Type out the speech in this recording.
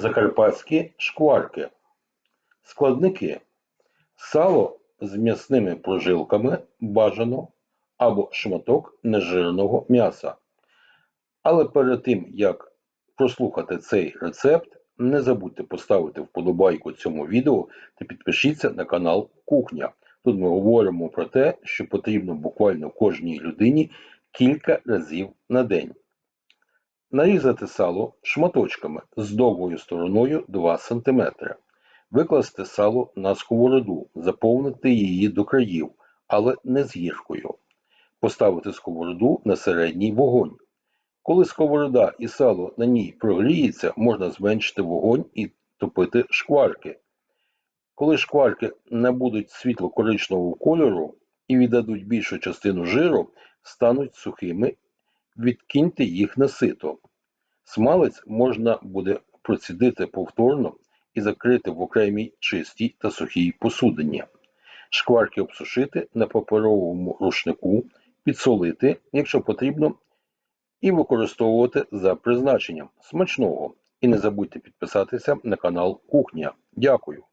Закарпатські шкварки. Складники. Сало з м'ясними прожилками бажано або шматок нежирного м'яса. Але перед тим, як прослухати цей рецепт, не забудьте поставити вподобайку цьому відео та підпишіться на канал Кухня. Тут ми говоримо про те, що потрібно буквально кожній людині кілька разів на день. Нарізати сало шматочками з довгою стороною 2 см. Викласти сало на сковороду, заповнити її до країв, але не з гіркою. Поставити сковороду на середній вогонь. Коли сковорода і сало на ній прогріється, можна зменшити вогонь і топити шкварки. Коли шкварки набудуть світло-коричневого кольору і віддадуть більшу частину жиру, стануть сухими, відкиньте їх на сито. Смалець можна буде процідити повторно і закрити в окремій чистій та сухій посудині. Шкварки обсушити на паперовому рушнику, підсолити, якщо потрібно, і використовувати за призначенням. Смачного! І не забудьте підписатися на канал Кухня. Дякую!